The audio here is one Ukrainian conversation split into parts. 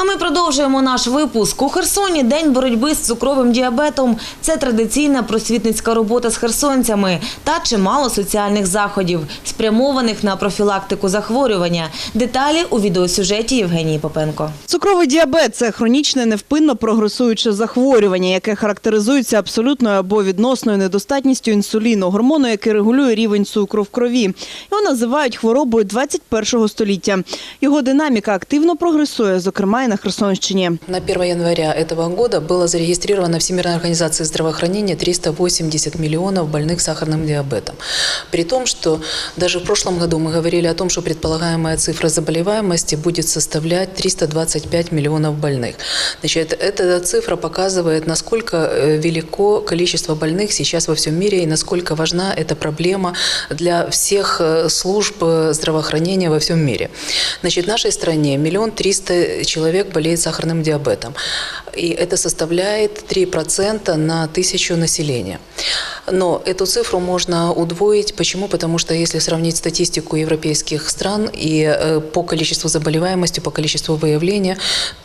А ми продовжуємо наш випуск. У Херсоні день боротьби з цукровим діабетом. Це традиційна просвітницька робота з херсонцями та чимало соціальних заходів, спрямованих на профілактику захворювання. Деталі у відеосюжеті Євгенії Попенко. Цукровий діабет це хронічне невпинно прогресуюче захворювання, яке характеризується абсолютною або відносною недостатністю інсуліну, гормону, який регулює рівень цукру в крові. Його називають хворобою 21-го століття. Його динаміка активно прогресує, зокрема на Херсонщині. На 1 января этого года было зарегистрировано Всемирной организацией здравоохранения 380 миллионов больных сахарным диабетом. При том, что даже в прошлом году мы говорили о том, что предполагаемая цифра заболеваемости будет составлять 325 миллионов больных. Значит, эта цифра показывает, насколько э, велико количество больных сейчас во всем мире и насколько важна эта проблема для всех э, служб э, здравоохранения во всем мире. Значит, в нашей стране миллион триста человек болеет сахарным диабетом И это составляет 3% на тысячу населения. Но эту цифру можно удвоить. Почему? Потому что если сравнить статистику европейских стран и э, по количеству заболеваемости, по количеству выявления,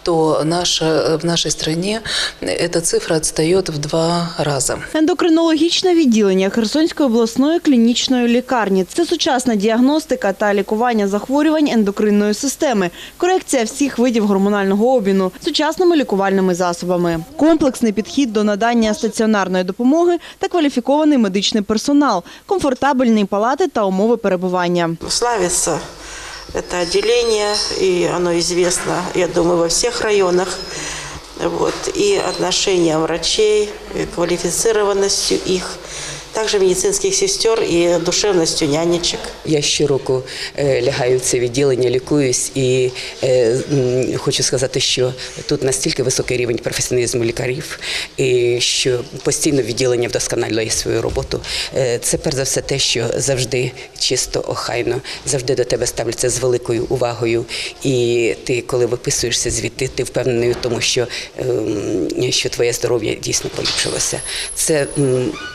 то наша, э, в нашей стране эта цифра отстает в два раза. Ендокринологічне відділення Херсонської обласної клінічної лікарні це сучасна діагностика та лікування захворювань ендокринної системи, корекція всіх видів гормонального обміну сучасними лікувальними засобами, комплексний підхід до надання стаціонарної допомоги та кваліфікований медичний персонал, комфортабельні палати та умови перебування. Славиться це відділення, і оно відомо, я думаю, во всіх районах. Вот, и отношение врачей, и квалифицированностью их, также медицинских сестер и душевностью нянечек. Я щороку е, лягаю в це відділення, лікуюсь і е, хочу сказати, що тут настільки високий рівень професіоналізму лікарів, і що постійно відділення вдосконалює свою роботу. Е, Це перш за все те, що завжди чисто, охайно, завжди до тебе ставляться з великою увагою. І ти, коли виписуєшся звідти, ти впевнений у тому, що, ем, що твоє здоров'я дійсно поліпшилося. Це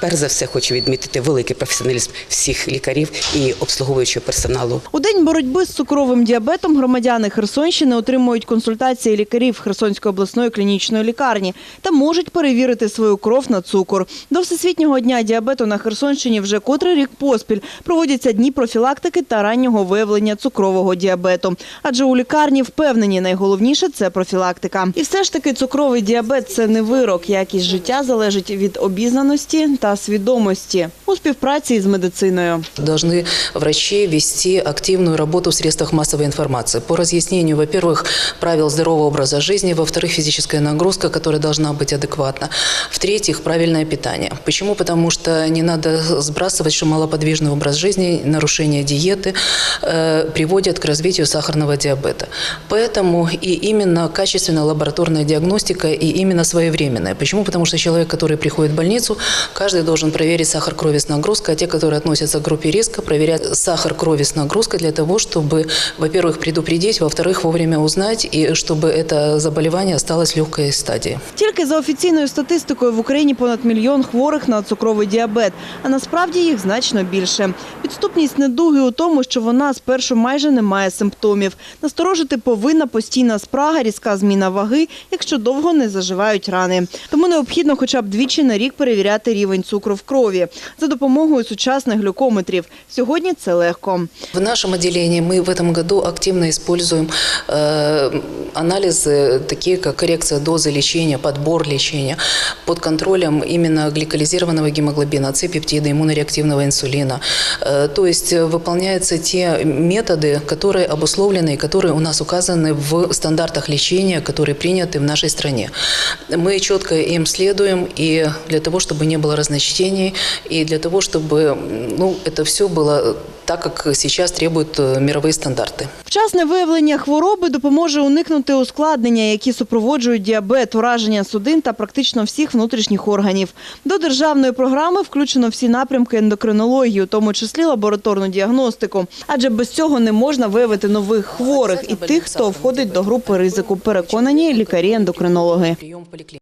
перш за все хочу відмітити великий професіоналізм всіх лікарів і обслуговуючого персоналу. У день боротьби з цукровим діабетом громадяни Херсонщини отримують консультації лікарів Херсонської обласної клінічної лікарні та можуть перевірити свою кров на цукор. До Всесвітнього дня діабету на Херсонщині вже котрий рік поспіль проводяться дні профілактики та раннього виявлення цукрового діабету. Адже у лікарні впевнені, найголовніше це профілактика. І все ж таки цукровий діабет це не вирок. Якість життя залежить від обізнаності та свідомості у співпраці із медициною. Должны врачи вести активную работу в средствах массовой информации по разъяснению, во-первых, правил здорового образа жизни, во-вторых, физическая нагрузка, которая должна быть адекватна, в-третьих, правильное питание. Почему? Потому что не надо сбрасывать, что малоподвижный образ жизни, нарушение диеты э, приводят к развитию сахарного диабета. Поэтому и именно качественная лабораторная диагностика и именно своевременная. Почему? Потому что человек, который приходит в больницу, каждый должен проверить сахар крови с нагрузкой, а те, которые относятся к группе риска, проверять сахар крови с нагрузкой для того, чтобы, во-первых, предупредить, во-вторых, вовремя узнать, и чтобы это заболевание осталось в легкой стадии. Тільки за офіційною статистикою в Україні понад мільйон хворих на цукровий діабет, а насправді їх значно більше. Підступність недуги у тому, що вона спершу майже не має симптомів. Насторожити повинна постійна спрага, різка зміна ваги, якщо довго не заживають рани. Тому необхідно хоча б двічі на рік перевіряти рівень цукру в крові за допомогою сучасних глюкометрів. Сьогодні це легко. В нашем отделении мы в этом году активно используем э, анализы, такие как коррекция дозы лечения, подбор лечения, под контролем именно гликализированного гемоглобина, С-пептида, иммунореактивного инсулина. Э, то есть э, выполняются те методы, которые обусловлены и которые у нас указаны в стандартах лечения, которые приняты в нашей стране. Мы четко им следуем и для того, чтобы не было разночтений, и для того, чтобы м, ну, это все было так, как сейчас требуют э, мировые стандарты. Вчасне виявлення хвороби допоможе уникнути ускладнення, які супроводжують діабет, ураження судин та практично всіх внутрішніх органів. До державної програми включено всі напрямки ендокринології, у тому числі лабораторну діагностику. Адже без цього не можна виявити нових хворих і тих, хто входить до групи ризику. Переконані лікарі-ендокринологи. Прием в поликлинике.